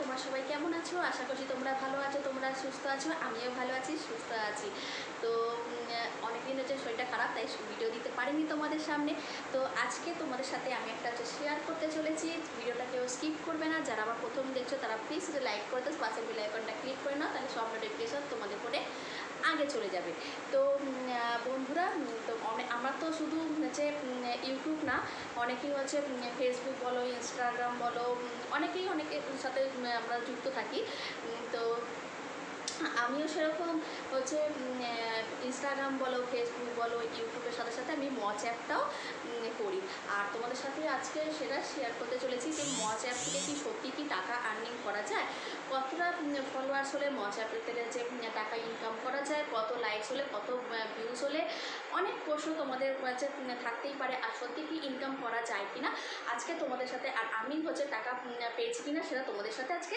তোমরা সবাই কেমন আছো? আশা করছি তোমরা ভালো আছো, তোমরা সুস্থ আছো, আমিও ভালো আছি, সুস্থ আছি। তো অনেক দিন হচ্ছে শরীরটা খারাপ, তাই ভিডিও দিতে পারিনি তোমাদের সামনে। তো, আজকে তোমাদের সাথে আমি একটা হচ্ছে শেয়ার করতে চলেছি। ভিডিওটা কেউ স্কিপ করবে না। যারা আমার প্রথম দেখছ, তারা প্লিজ লাইক করে দাও পাশে বেল আইকনটা ক্লিক করে নাও, তাহলে সব নোটিফিকেশন তোমাদের ফোনে আগে চলে যাবে। তো বন্ধুরা তো অনেক আমার তো শুধু হচ্ছে ইউটিউব না, অনেকেই হচ্ছে ফেসবুক বলো ইনস্টাগ্রাম বলো অনেকেই অনেকের সাথে আমরা যুক্ত থাকি। তো আমিও সেরকম হচ্ছে ইনস্টাগ্রাম বলো ফেসবুক বলো ইউটিউবের সাথে সাথে আমি মচ অ্যাপটাও করি। আর তোমাদের সাথে আজকে সেটা শেয়ার করতে চলেছি যে মচ অ্যাপ থেকে কি সত্যি কি টাকা আর্নিং করা যায়? কতটা ফলোয়ার্স হলে মচ অ্যাপ থেকে যে টাকা ইনকাম করা যায়? কত লাইকস হলে, কত ভিউজ হলে? অনেক প্রশ্ন তোমাদের কাছে থাকতেই পারে। আর সত্যি কি ইনকাম করা যায় কি না আজকে তোমাদের সাথে আর আমি হচ্ছে টাকা পেয়েছি কিনা সেটা তোমাদের সাথে আজকে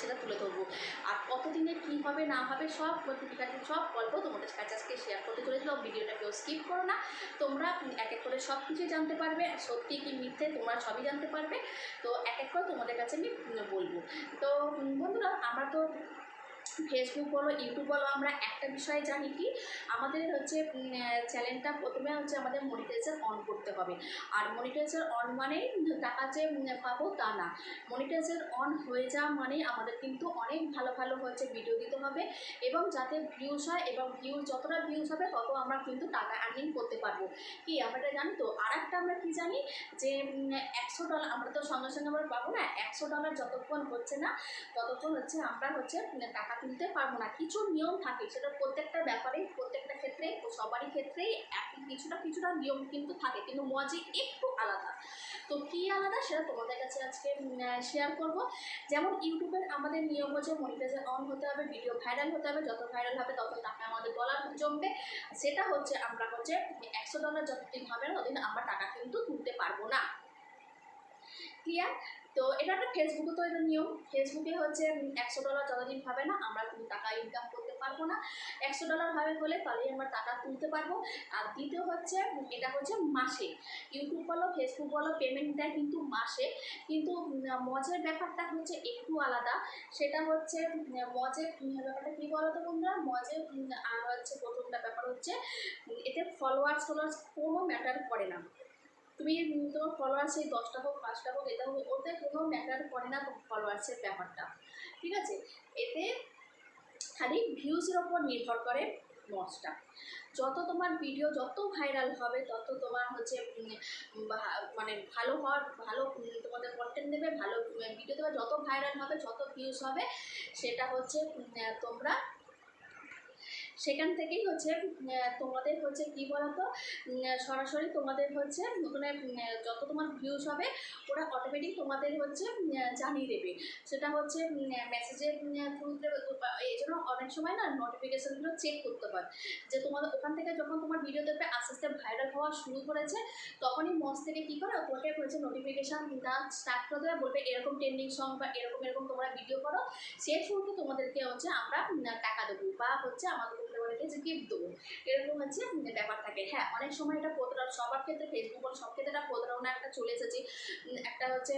সেটা তুলে ধরবো। আর কতদিনে কী হবে, না হবে, সব খুঁটিকাটি সব গল্প তোমাদের কাছে আজকে শেয়ার করতে চলেছিলাম ভিডিওটা কেউ স্কিপ করো না। তোমরা এক এক করে সব কিছুই জানতে পারবে সত্যি কি মিথ্যে তোমরা সবই জানতে পারবে। তো এক এক করে তোমাদের কাছে আমি বলব। তো বন্ধুরা, আমরা তো ফেসবুক বলো ইউটিউব বলো আমরা একটা বিষয়ে জানি কি আমাদের হচ্ছে চ্যানেলটা প্রথমে হচ্ছে আমাদের মনিটাইজার অন করতে হবে। আর মনিটাইজার অন মানে টাকা যে পাবো তা না। মনিটাইজার অন হয়ে যাওয়া মানে আমাদের কিন্তু অনেক ভালো ভালো হচ্ছে ভিডিও দিতে হবে এবং যাতে ভিউজ হয় এবং ভিউজ যতটা ভিউজ হবে তত আমরা কিন্তু টাকা আর্নিং করতে পারব। কি আমরা জানি তো? আর একটা আমরা কি জানি যে একশো ডলার আমরা তো সঙ্গে সঙ্গে আমরা পাবো না একশো ডলার যতক্ষণ হচ্ছে না ততক্ষণ হচ্ছে আমরা হচ্ছে উম, টাকা তুলতে পারব না। কিছু নিয়ম থাকে, সেটা প্রত্যেকটা ব্যাপারেই প্রত্যেকটা ক্ষেত্রে সবারই ক্ষেত্রেই একই কিছুটা কিছুটা নিয়ম কিন্তু থাকে, কিন্তু মজে একটু আলাদা। তো কী আলাদা সেটা তোমাদের কাছে আজকে শেয়ার করব। যেমন ইউটিউবের আমাদের নিয়ম হচ্ছে মনিটাইজার অন হতে হবে ভিডিও ভাইরাল হতে হবে, যত ভাইরাল হবে তত টাকা আমাদের ডলার জমবে। সেটা হচ্ছে আমরা হচ্ছে একশো ডলার যতদিন হবে না ততদিন আমরা টাকা কিন্তু তুলতে পারব না। ক্লিয়ার তো এটা একটা ফেসবুকে তো এটা নিয়ম। ফেসবুকে হচ্ছে একশো ডলার যতদিন হবে না, আমরা কিন্তু টাকা ইনকাম করতে পারব না। একশো ডলার হবে হলে তাহলেই আমরা টাকা তুলতে পারব। আর দ্বিতীয় হচ্ছে, এটা হচ্ছে মাসে। ইউটিউব বলো ফেসবুক বলো পেমেন্ট দেয় কিন্তু মাসে। কিন্তু মজের ব্যাপারটা হচ্ছে একটু আলাদা। সেটা হচ্ছে মজের ব্যাপারটা কী বলো তো বন্ধুরা? মজে আর হচ্ছে প্রথমটা ব্যাপার হচ্ছে এতে ফলোয়ার্স ফলোয়ার্স কোনো ম্যাটার করে না। তুমি তোমার ফলোয়ার্স দশটা হোক, পাঁচটা হোক, এটা হোক ওতে কোনো ম্যাটার করে না ফলোয়ার্সের ব্যাপারটা। ঠিক আছে? এতে খালি ভিউজের ওপর নির্ভর করে মজটা যত তোমার ভিডিও যত ভাইরাল হবে, তত তোমার হচ্ছে মানে ভালো হওয়ার, ভালো তোমাদের কন্টেন্ট দেবে, ভালো ভিডিও দেবে। যত ভাইরাল হবে, যত ভিউজ হবে, সেটা হচ্ছে তোমরা সেখান থেকেই হচ্ছে তোমাদের হচ্ছে কি বলতো? সরাসরি তোমাদের হচ্ছে উম, যত তোমার ভিউজ হবে ওরা অটোমেটিক তোমাদের হচ্ছে জানিয়ে দেবে। সেটা হচ্ছে মেসেজের থ্রুতে এই জন্য অনেক সময় না নোটিফিকেশানগুলো চেক করতে হয়। যে তোমাদের ওখান থেকে যখন তোমার ভিডিও দেখবে আস্তে আস্তে ভাইরাল হওয়া শুরু করেছে তখনই মঞ্চ থেকে কী করে তোমাকে হচ্ছে নোটিফিকেশান দেওয়া স্টার্ট করে দেবে বলবে এরকম ট্রেন্ডিং সং বা এরকম এরকম তোমরা ভিডিও করো সেই থ্রুতে তোমাদেরকে হচ্ছে আমরা টাকা দেবো বা হচ্ছে আমাদের যে গিফট দেবো এরকম হচ্ছে ব্যাপার থাকে। হ্যাঁ অনেক সময় এটা প্রতারণা, সবার ক্ষেত্রে ফেসবুক বল, সব ক্ষেত্রে এটা প্রতারণা একটা চলে এসেছে। একটা হচ্ছে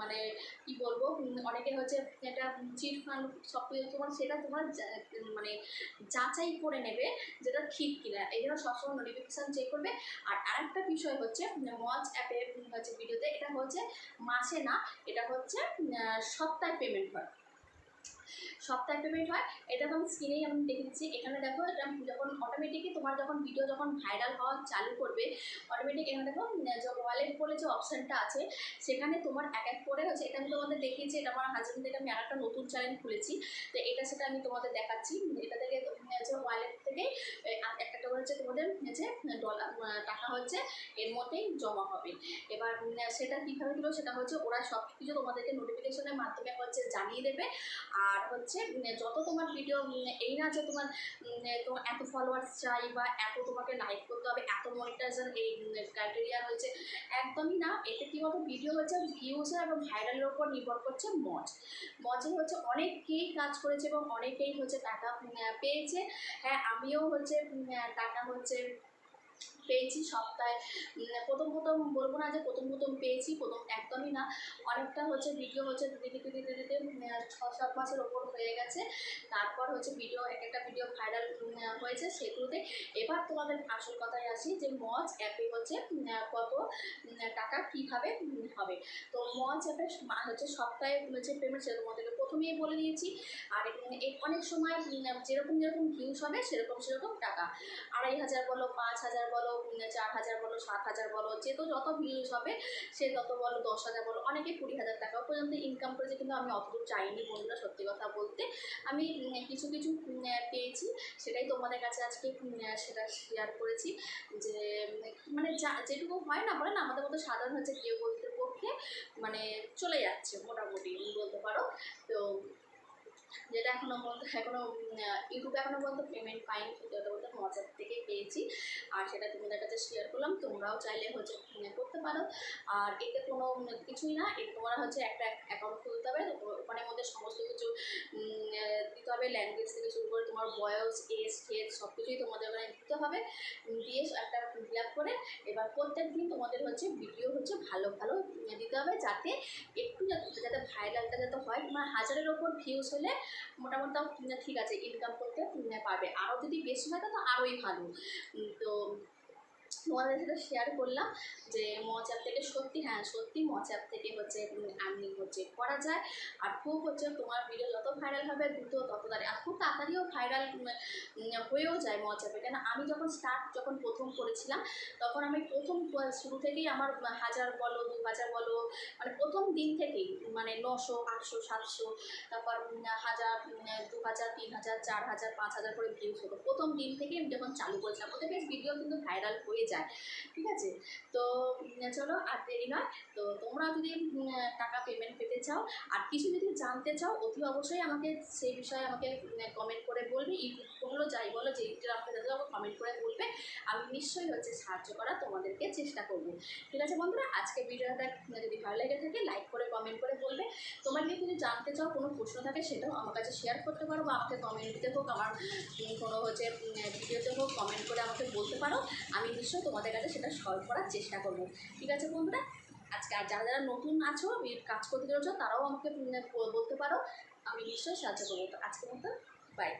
মানে কি বলব অনেকে হচ্ছে এটা চিট ফান্ড, সব তোমার, সেটা তোমার মানে যাচাই করে নেবে যেটা ঠিক কিনা। এই জন্য সবসময় নোটিফিকেশান চেক করবে। আর আরেকটা বিষয় হচ্ছে মজ অ্যাপে হচ্ছে ভিডিওতে এটা হচ্ছে মাসে না, এটা হচ্ছে সপ্তাহে পেমেন্ট হয়। সপ্তাহে পেমেন্ট হয়, এটা তো আমি স্ক্রিনেই আমি দেখে দিচ্ছি এখানে দেখো, এটা যখন অটোমেটিকই তোমার যখন ভিডিও যখন ভাইরাল হওয়া চালু করবে অটোমেটিক এখানে দেখো ওয়ালেট বলে যে অপশানটা আছে, সেখানে তোমার এক এক করে হচ্ছে, এটা আমি তোমাদের দেখিয়েছি, এটা আমার হাজবেন্ড থেকে আমি আর একটা নতুন চ্যানেল খুলেছি, তো এটা সেটা আমি তোমাদের দেখাচ্ছি। এটা থেকে হচ্ছে ওয়ালেট থেকে একটা একটা করে হচ্ছে তোমাদের হচ্ছে ডলার টাকা হচ্ছে, এর মধ্যেই জমা হবে। এবার সেটা কীভাবে দিল সেটা হচ্ছে ওরা সব কিছু তোমাদেরকে নোটিফিকেশনের মাধ্যমে হচ্ছে জানিয়ে দেবে, আর হচ্ছে উম, যত তোমার ভিডিও এই না যে তোমার এত ফলোয়ার্স চাই বা এত তোমাকে লাইক করতে হবে এত মনিটাইজার এই ক্রাইটেরিয়া রয়েছে একদমই না। এতে কী বলতো ভিডিও হচ্ছে ভিউজের এবং ভাইরালের ওপর নির্ভর করছে মজ। মজে হচ্ছে অনেকেই কাজ করেছে এবং অনেকেই হচ্ছে টাকা পেয়েছে। হ্যাঁ আমিও হচ্ছে টাকা হচ্ছে পেয়েছি সপ্তাহে। প্রথম প্রথম বলব না যে প্রথম প্রথম পেয়েছি, প্রথম একদমই না। অনেকটা হচ্ছে ভিডিও হচ্ছে দিতে দিতে দিতে দিতে ছ, সাত মাসের ওপর হয়ে গেছে। তারপর হচ্ছে ভিডিও এক একটা ভিডিও ভাইরাল হয়েছে সেগুলোতে। এবার তোমাদের আসল কথায় আসি যে মজ অ্যাপে হচ্ছে কত টাকা কীভাবে হবে। তো মজ অ্যাপে হচ্ছে সপ্তাহে হচ্ছে পেমেন্ট সেটা তোমাদেরকে প্রথমেই বলে দিয়েছি। আর এই অনেক সময় যেরকম যেরকম ভিউজ হবে সেরকম সেরকম টাকা। আড়াই হাজার বলো, পাঁচ হাজার বলো চার হাজার বলো সাত হাজার বলো, যে তো যত ভিউজ হবে, সে তত বলো দশ হাজার বলো, অনেকে কুড়ি হাজার টাকা পর্যন্ত ইনকাম করেছে, কিন্তু আমি অতদূর চাইনি বন্ধুরা, সত্যি কথা বলতে। আমি কিছু কিছু পেয়েছি, সেটাই তোমাদের কাছে আজকে সেটা শেয়ার করেছি, যে মানে যা, যেটুকু হয় না বলে না আমাদের মতো সাধারণ হচ্ছে কেউ বলতে পক্ষে মানে চলে যাচ্ছে, মোটামুটি, বলতে পারো। তো যেটা এখনও পর্যন্ত এখনও ইউটিউবে এখনও পর্যন্ত পেমেন্ট পাইনি সেটা বলতে হোয়াটসঅ্যাপ থেকে পেয়েছি। আর সেটা তোমাদের কাছে শেয়ার করলাম, তোমরাও চাইলে হচ্ছে পারো আর এতে কোনো কিছুই না তোমরা হচ্ছে একটা অ্যাকাউন্ট খুলতে হবে, তো ওখানের মধ্যে সমস্ত কিছু দিতে হবে ল্যাঙ্গুয়েজ থেকে শুরু করে তোমার বয়স এজ টেজ সব কিছুই তোমাদের ওখানে দিতে হবে। দিয়ে একটা ফিল আপ করে এবার প্রত্যেক দিন তোমাদের হচ্ছে ভিডিও হচ্ছে ভালো ভালো দিতে হবে যাতে একটু যাতে যাতে ভাইরালটা যাতে হয়। মানে হাজারের ওপর ভিউজ হলে মোটামুটি ঠিক আছে ইনকাম করতে পারবে। আরও যদি বেশি হয় তো আরোই ভালো। তো তোমাদের সাথে শেয়ার করলাম যে মচাপ থেকে সত্যি হ্যাঁ সত্যি মচাপ থেকে হচ্ছে আর্নিং হচ্ছে, করা যায়। আর খুব হচ্ছে তোমার ভিডিও যত ভাইরাল হবে, দ্রুত তত তাড়াতাড়ি, আর খুব তাড়াতাড়িও ভাইরাল হয়েও যায় মচাপে কেন আমি যখন স্টার্ট যখন প্রথম করেছিলাম, তখন আমি প্রথম শুরু থেকেই আমার হাজার বলো, দু হাজার বলো মানে প্রথম দিন থেকেই মানে নশো, আটশো, সাতশো, তারপর হাজার দু হাজার, তিন হাজার, চার হাজার, পাঁচ হাজার করে ভিউজ হতো প্রথম দিন থেকে আমি যখন চালু করেছিলাম, ওতে বেশ ভিডিও কিন্তু ভাইরাল হয়ে যায়, ঠিক আছে? তো চলো আর দেরি নয়। তো তোমরা যদি টাকা পেমেন্ট পেতে চাও আর কিছু যদি জানতে চাও, অতি অবশ্যই আমাকে সেই বিষয়ে আমাকে কমেন্ট করে বলবে। ইউটিউব বলো যাই বলো, যে ইউটিউব আমাকে যাতে কমেন্ট করে বলবে। আমি নিশ্চয়ই হচ্ছে সাহায্য করার তোমাদেরকে চেষ্টা করব। ঠিক আছে বন্ধুরা? আজকে ভিডিওটা যদি ভালো লেগে থাকে লাইক করে কমেন্ট করে বলবে। তোমার যদি কিছু জানতে চাও, কোনো প্রশ্ন থাকে, সেটাও আমার কাছে শেয়ার করতে পারো বা আমাকে কমেন্টে হোক, আমার কোনো হচ্ছে ভিডিওতে পারো, আমি নিশ্চয়ই তোমাদের কাছে সেটা সলভ করার চেষ্টা করব। ঠিক আছে বন্ধুরা? আজকে আর যারা যারা নতুন আছো কাজ করতে চলেছো তারাও আমাকে বলতে পারো, আমি নিশ্চয়ই সাহায্য করব। তো আজকের মতো বাই